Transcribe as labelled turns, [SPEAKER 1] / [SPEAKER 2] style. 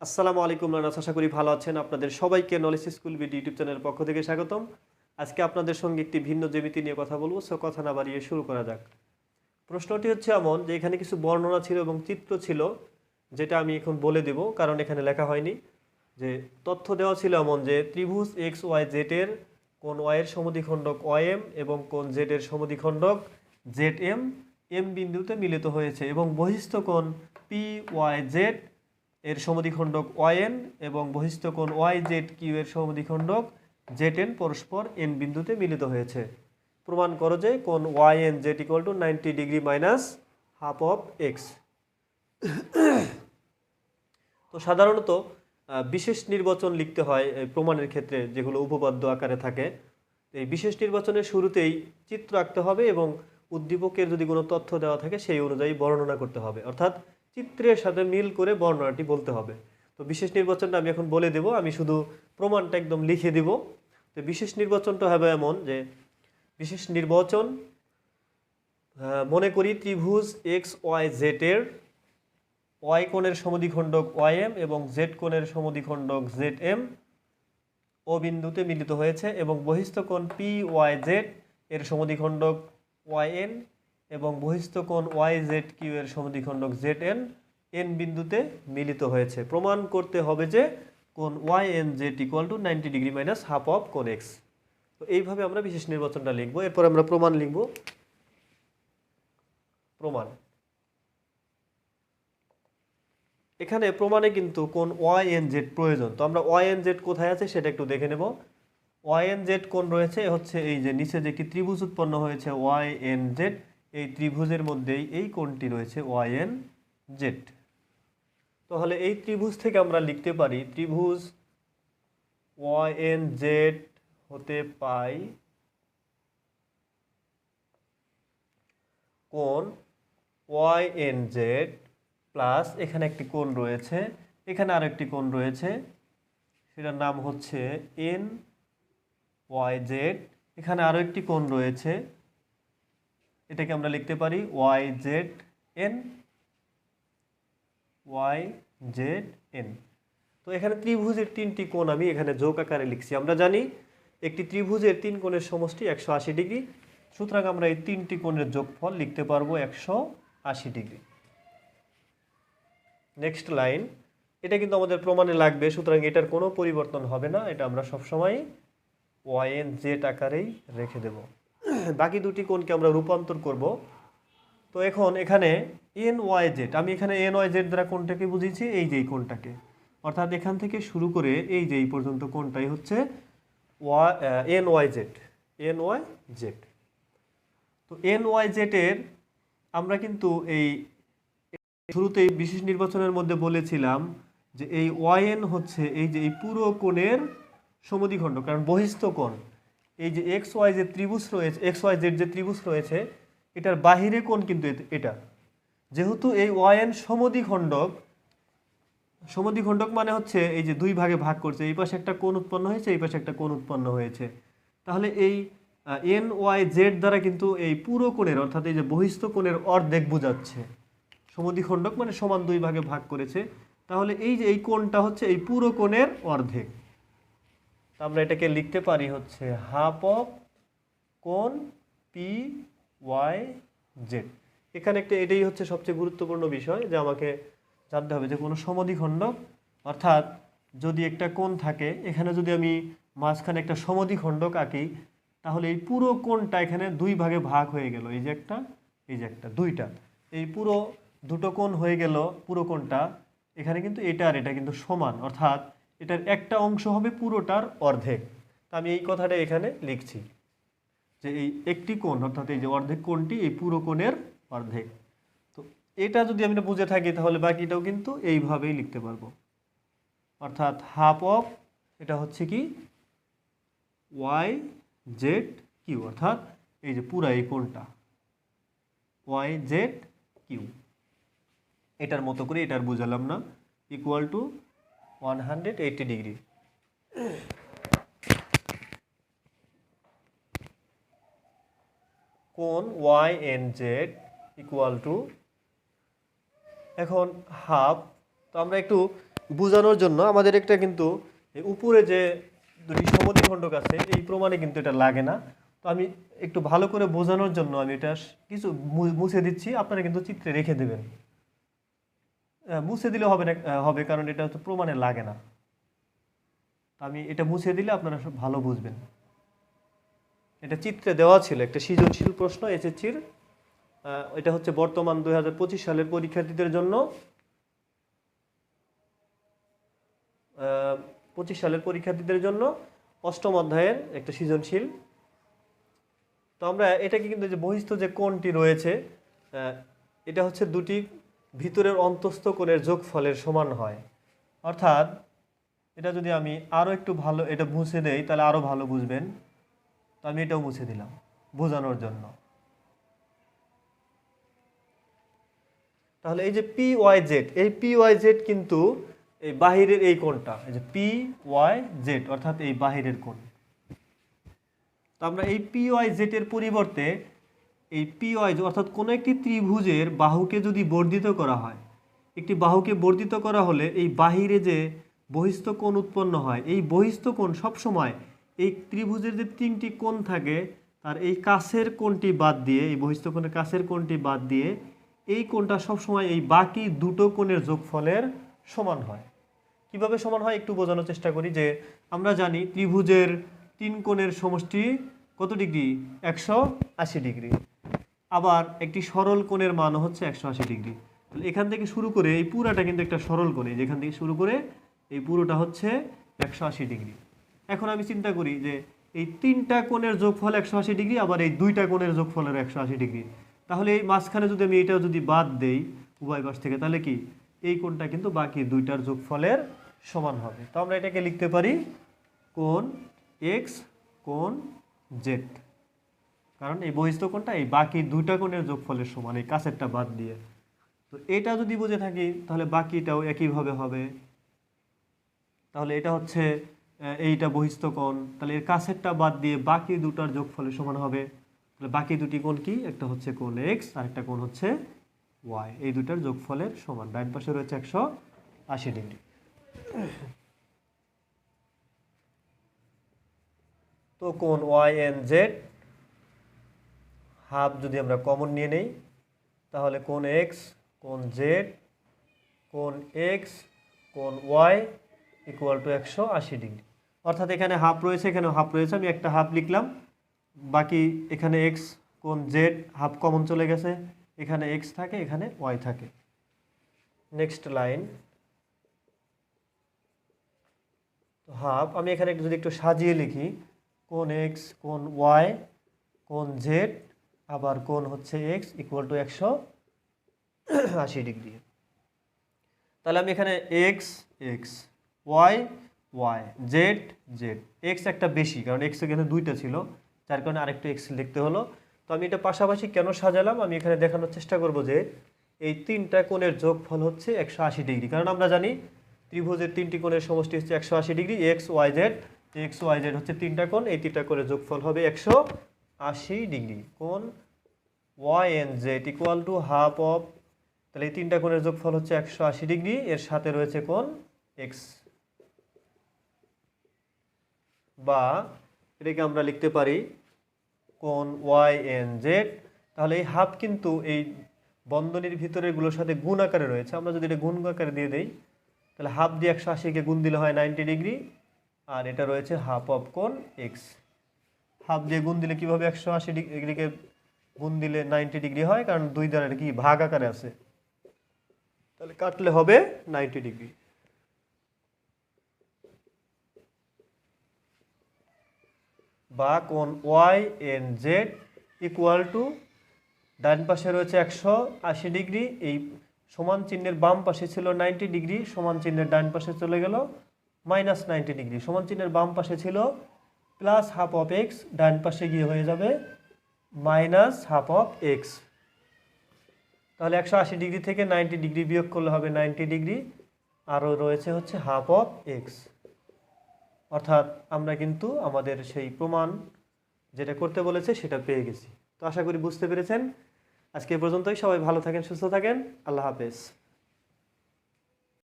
[SPEAKER 1] আসসালামু আলাইকুম নানাস আশা করি ভালো আছেন। আপনাদের সবাইকে নলেজ স্কুল বিডি ইউটিউব চ্যানেলের পক্ষ থেকে স্বাগতম। আজকে আপনাদের সঙ্গে একটি ভিন্ন জ্যামিতি নিয়ে কথা বলব, সো কথা না বাড়িয়ে শুরু করা যাক। প্রশ্নটি হচ্ছে এমন যে, এখানে কিছু বর্ণনা ছিল এবং চিত্র ছিল, যেটা আমি এখন বলে দেব, কারণ এখানে লেখা হয়নি। যে, তথ্য দেওয়া ছিল এমন যে, ত্রিভুজ এক্স ওয়াই জেড এর কোন ওয়াই এর সমদ্বিখণ্ডক ওয়াই এম এবং কোন জেড এর সমদ্বিখণ্ডক জেড এম এম বিন্দুতে মিলিত হয়েছে এবং বহিস্থ কোণ পি ওয়াই জেড এর সমদ্বিখণ্ডক ওয়াইএন এবং বহিস্থ কোণ ওয়াই জেড কিউ এর সমদ্বিখণ্ডক জেড এন পরস্পর এন বিন্দুতে মিলিত হয়েছে। প্রমাণ করো যে কোন Y N Z equal to ninety degree minus half of X তো সাধারণত বিশেষ নির্বাচন লিখতে হয় প্রমাণের ক্ষেত্রে যেগুলো উপপাদ্য আকারে থাকে। এই বিশেষ নির্বাচনের শুরুতেই চিত্র আঁকতে হবে এবং উদ্দীপকের যদি কোনো তথ্য দেওয়া থাকে, সেই অনুযায়ী বর্ণনা করতে হবে। অর্থাৎ চিত্রের সাথে মিল করে বর্ণনাটি বলতে হবে। তো বিশেষ নির্বাচনটা আমি এখন বলে দেব। আমি শুধু প্রমাণটা একদম লিখে দিব। তো বিশেষ নির্বাচনটা হবে এমন যে, বিশেষ নির্বাচন মনে করি ত্রিভুজ এক্স, ওয়াই, জেড এর, ওয়াই কোণের সমদ্বিখণ্ডক ওয়াই এম এবং জেড কোণের সমদ্বিখণ্ডক জেড এম ও বিন্দুতে মিলিত হয়েছে এবং বহিস্থ কোণ পি, ওয়াই, জেড এর সমদ্বিখণ্ডক ওয়াই এন এবং বহিস্থ কোণ ওয়াই জেড কিউ এর সমদ্বিখণ্ডক জেড এন এন বিন্দুতে মিলিত হয়েছে। প্রমাণ করতে হবে যে কোন Y N Z equal to ninety degree minus half of কোণ এক্স তো এইভাবে আমরা বিশেষ নির্বাচনটা লিখব। এরপর আমরা প্রমাণ লিখব। প্রমাণ। এখানে প্রমাণে কিন্তু কোন ওয়াই এন জেড প্রয়োজন। তো আমরা ওয়াই এন জেড কোথায় আছে সেটা একটু দেখে নেব। ওয়াই এন জেড কোন রয়েছে হচ্ছে এই যে নিচে যে একটি ত্রিভুজ উৎপন্ন হয়েছে ওয়াই এন জেড এই ত্রিভুজের মধ্যেই এই কোণটি রয়েছে ওয়াইএন জেড তাহলে এই ত্রিভুজ থেকে আমরা লিখতে পারি ত্রিভুজ ওয়াইএন জেড হতে পাই কোণ ওয়াইএন জেড প্লাস এখানে একটি কোণ রয়েছে, এখানে আরও একটি কোণ রয়েছে, সেটার নাম হচ্ছে এন ওয়াই জেড এখানে আরও একটি কোণ রয়েছে এটাকে আমরা লিখতে পারি Y Z N Y Z N তো এখানে ত্রিভুজের তিনটি কোণ আমি এখানে যোগ আকারে লিখছি। আমরা জানি একটি ত্রিভুজের তিন কোণের সমষ্টি একশো আশি ডিগ্রি। সুতরাং আমরা এই তিনটি কোণের যোগফল লিখতে পারব একশো আশি ডিগ্রি। নেক্সট লাইন এটা কিন্তু আমাদের প্রমাণে লাগবে, সুতরাং এটার কোনো পরিবর্তন হবে না। এটা আমরা সবসময় ওয়াই এন জেড আকারেই রেখে দেব। বাকি দুটি কোণকে আমরা রূপান্তর করব। তো এখন এখানে এন ওয়াই জেড আমি এখানে এন ওয়াই জেড দ্বারা কোনটাকে বুঝিয়েছি, এই যে এই অর্থাৎ এখান থেকে শুরু করে এই যে এই পর্যন্ত কোণটাই হচ্ছে Y N Y Z N Y Z তো এন ওয়াই জেডের আমরা কিন্তু এই শুরুতেই বিশেষ নির্বাচনের মধ্যে বলেছিলাম যে এই ওয়াইএন হচ্ছে এই যে এই পুরো কোণের সমদ্বিখণ্ড, কারণ বহিস্থ কোণ। এই যে এক্স ওয়াই যে ত্রিভুজ রয়েছে এক্স ওয়াই জেড যে ত্রিভুজ রয়েছে, এটার বাহিরে কোন কিন্তু এটা। যেহেতু এই ওয়াইএন সমদ্বিখণ্ডক সমদ্বিখণ্ডক মানে হচ্ছে এই যে দুই ভাগে ভাগ করছে, এই পাশে একটা কোণ উৎপন্ন হয়েছে, এই পাশে একটা কোণ উৎপন্ন হয়েছে। তাহলে এই এন ওয়াই জেড দ্বারা কিন্তু এই পুরো কোণের, অর্থাৎ এই যে বহিস্থ কোণের অর্ধেক বোঝাচ্ছে। সমদ্বিখণ্ডক মানে সমান দুই ভাগে ভাগ করেছে। তাহলে এই যে এই কোণটা হচ্ছে এই পুরো কোণের অর্ধেক। আমরা এটাকে লিখতে পারি হচ্ছে হাফ অফ কোণ পি ওয়াই জেড এখানে একটা এটাই হচ্ছে সবচেয়ে গুরুত্বপূর্ণ বিষয় যে আমাকে জানতে হবে যে কোনো সমদ্বিখণ্ডক অর্থাৎ যদি একটা কোণ থাকে, এখানে যদি আমি মাঝখানে একটা সমদ্বিখণ্ডক আঁকি, তাহলে এই পুরো কোণটা এখানে দুই ভাগে ভাগ হয়ে গেল, এই যে একটা, এই যে একটা, দুইটা। এই পুরো দুটো কোণ হয়ে গেল, পুরো কোণটা, এখানে কিন্তু এটা আর এটা কিন্তু সমান, অর্থাৎ এটার একটা অংশ হবে পুরোটার অর্ধেক। তা আমি এই কথাটা এখানে লিখছি যে এই একটি কোণ, অর্থাৎ এই যে অর্ধেক কোণটি, এই পুরো কোণের অর্ধেক। তো এটা যদি আমরা বুঝে থাকি, তাহলে বাকিটাও কিন্তু এইভাবেই লিখতে পারব। অর্থাৎ হাফ অফ এটা হচ্ছে কি? ওয়াই জেড কিউ অর্থাৎ এই যে পুরা এই কোণটা। ওয়াই জেড কিউ এটার মতো করে এটার বুঝালাম না। Equal to one hundred eighty degree কোণ Y N Z equal to এখন হাফ তো আমরা একটু বোঝানোর জন্য আমাদের একটা কিন্তু উপরে যে দুটি সমদ্বিখণ্ডক আছে, এই প্রমাণে কিন্তু এটা লাগে না। তো আমি একটু ভালো করে বোঝানোর জন্য আমি এটা কিছু মুছে দিচ্ছি, আপনারা কিন্তু চিত্রে রেখে দেবেন। মুছে দিলে হবে না হবে, কারণ এটা হচ্ছে প্রমাণে লাগে না। আমি এটা মুছে দিলে আপনারা সব ভালো বুঝবেন। এটা চিত্রে দেওয়া ছিল, একটা সৃজনশীল প্রশ্ন, এসএসসির এটা হচ্ছে বর্তমান দু হাজার পঁচিশ সালের পরীক্ষার্থীদের জন্য। পঁচিশ সালের পরীক্ষার্থীদের জন্য অষ্টম অধ্যায়ের একটা সৃজনশীল। তো আমরা এটাকে কিন্তু যে বহিস্থ যে কোণটি রয়েছে এটা হচ্ছে দুটি ভিতরের অন্তস্থ কোণের যোগফলের সমান হয়। অর্থাৎ, এটা যদি আমি আরও একটু ভালো, এটা মুছে দেই, তাহলে আরও ভালো বুঝবেন। তো আমি এটাও মুছে দিলাম, বোঝানোর জন্য। তাহলে এই যে পি ওয়াই জেড এই পি ওয়াই জেড কিন্তু এই বাহিরের এই কোণটা, এই যে পি ওয়াই জেড অর্থাৎ এই বাহিরের কোণ। তো আমরা এই পি ওয়াই জেড এর পরিবর্তে এই পি ওয়াই অর্থাৎ কোনো একটি ত্রিভুজের বাহুকে যদি বর্ধিত করা হয়, একটি বাহুকে বর্ধিত করা হলে এই বাহিরে যে বহিস্থ কোণ উৎপন্ন হয়, এই বহিস্থ কোণ সবসময় এই ত্রিভুজের যে তিনটি কোণ থাকে, তার এই কাছের কোণটি বাদ দিয়ে, এই বহিস্থ কোণের কাছের কোণটি বাদ দিয়ে, এই কোণটা সবসময় এই বাকি দুটো কোণের যোগফলের সমান হয়। কীভাবে সমান হয় একটু বোঝানোর চেষ্টা করি যে আমরা জানি ত্রিভুজের তিন কোণের সমষ্টি কত ডিগ্রি? একশো আশি ডিগ্রি। আবার একটি সরল কোণের মান হচ্ছে একশো আশি ডিগ্রি। তাহলে এখান থেকে শুরু করে এই পুরাটা কিন্তু একটা সরল কোণে যেখান থেকে শুরু করে এই পুরোটা হচ্ছে একশো আশি ডিগ্রি। এখন আমি চিন্তা করি যে এই তিনটা কোণের যোগফল একশো আশি ডিগ্রি, আবার এই দুইটা কোণের যোগফলের একশো আশি ডিগ্রি। তাহলে এই মাঝখানে যদি আমি এটা যদি বাদ দেই উভয় পাশ থেকে, তাহলে কি? এই কোণটা কিন্তু বাকি দুইটার যোগফলের সমান হবে। তো আমরা এটাকে লিখতে পারি কোণ এক্স, কোণ জেড। কারণ এই বহিস্থ কোণটা এই বাকি দুইটা কোণের যোগফলের সমান, এই কাছেরটা বাদ দিয়ে। তো এটা যদি বুঝে থাকি, তাহলে বাকিটাও একইভাবে হবে। তাহলে এটা হচ্ছে এইটা বহিস্থ কোণ। তাহলে এর কাছেরটা বাদ দিয়ে বাকি দুটার যোগফলের সমান হবে। তাহলে বাকি দুটি কোণ কি? একটা হচ্ছে কোণ এক্স আর একটা কোণ হচ্ছে ওয়াই এই দুটার যোগফলের সমান। ডাইন পাশে রয়েছে একশো আশি ডিগ্রি। তো কোণ ওয়াই এন জেড হাফ যদি আমরা কমন নিয়ে নেই, তাহলে কোণ এক্স কোণ জেড কোণ এক্স কোণ ওয়াই ইকুয়াল টু একশো আশি ডিগ্রি অর্থাৎ এখানে হাফ রয়েছে এখানে হাফ রয়েছে, আমি একটা হাফ লিখলাম। বাকি এখানে এক্স কোণ জেড হাফ কমন চলে গেছে। এখানে এক্স থাকে, এখানে ওয়াই থাকে। নেক্সট লাইন তো হাফ, আমি এখানে যদি একটু সাজিয়ে লিখি, কোন এক্স কোন ওয়াই কোন জেড আবার কোন হচ্ছে এক্স ইকুয়াল টু একশো আশি ডিগ্রি। তাহলে আমি এখানে X X Y Y Z Z X একটা বেশি, কারণ এক্স এখানে দুইটা ছিল, যার কারণে আরেকটা এক্স লিখতে হলো। তো আমি এটা পাশাপাশি কেন সাজালাম? আমি এখানে দেখানোর চেষ্টা করব যে এই তিনটা কোণের যোগফল হচ্ছে একশো আশি ডিগ্রি। কারণ আমরা জানি ত্রিভুজের তিনটি কোণের সমষ্টি হচ্ছে একশো আশি degree X Y Z X Y Z হচ্ছে তিনটা কোণ, এই তিনটা কোণের যোগফল হবে একশো আশি ডিগ্রি কোণ Y N Z equal to half of তাহলে এই তিনটা কোণের যোগফল হচ্ছে একশো আশি ডিগ্রি, এর সাথে রয়েছে কোণ এক্স বা এটাকে আমরা লিখতে পারি কোণ ওয়াই এন জেড, তাহলে এই হাফ কিন্তু এই বন্ধনীর ভিতরেগুলোর সাথে গুণ আকারে রয়েছে। আমরা যদি এটা গুণ আকারে দিয়ে দেই, তাহলে হাফ দিয়ে একশো আশিকে গুণ দিলে হয় নাইনটি ডিগ্রি, আর এটা রয়েছে হাফ অফ কোণ এক্স হাফ দিয়ে গুণ দিলে কীভাবে একশো আশি ডিগ্রিকে গুণ দিলে নাইনটি ডিগ্রি হয়, কারণ দুই দ্বারা কি ভাগ আকারে আছে। তাহলে কাটলে হবে নাইনটি ডিগ্রি। বা কোণ Y N Z equal to, ডান পাশে রয়েছে একশো আশি ডিগ্রি, এই সমান চিহ্নের বাম পাশে ছিল নাইনটি ডিগ্রি, সমান চিহ্নের ডান পাশে চলে গেল মাইনাস নাইনটি ডিগ্রি, সমান চিহ্নের বাম পাশে ছিল প্লাস হাফ অফ এক্স ডান পাশে গিয়ে হয়ে যাবে মাইনাস হাফ অফ এক্স তাহলে একশো আশি ডিগ্রি থেকে নাইনটি ডিগ্রি বিয়োগ করলে হবে নাইনটি ডিগ্রি, আরও রয়েছে হচ্ছে হাফ অফ এক্স অর্থাৎ আমরা কিন্তু আমাদের সেই প্রমাণ যেটা করতে বলেছে সেটা পেয়ে গেছি। তো আশা করি বুঝতে পেরেছেন। আজকে পর্যন্তই। সবাই ভালো থাকেন, সুস্থ থাকেন। আল্লাহ হাফেজ।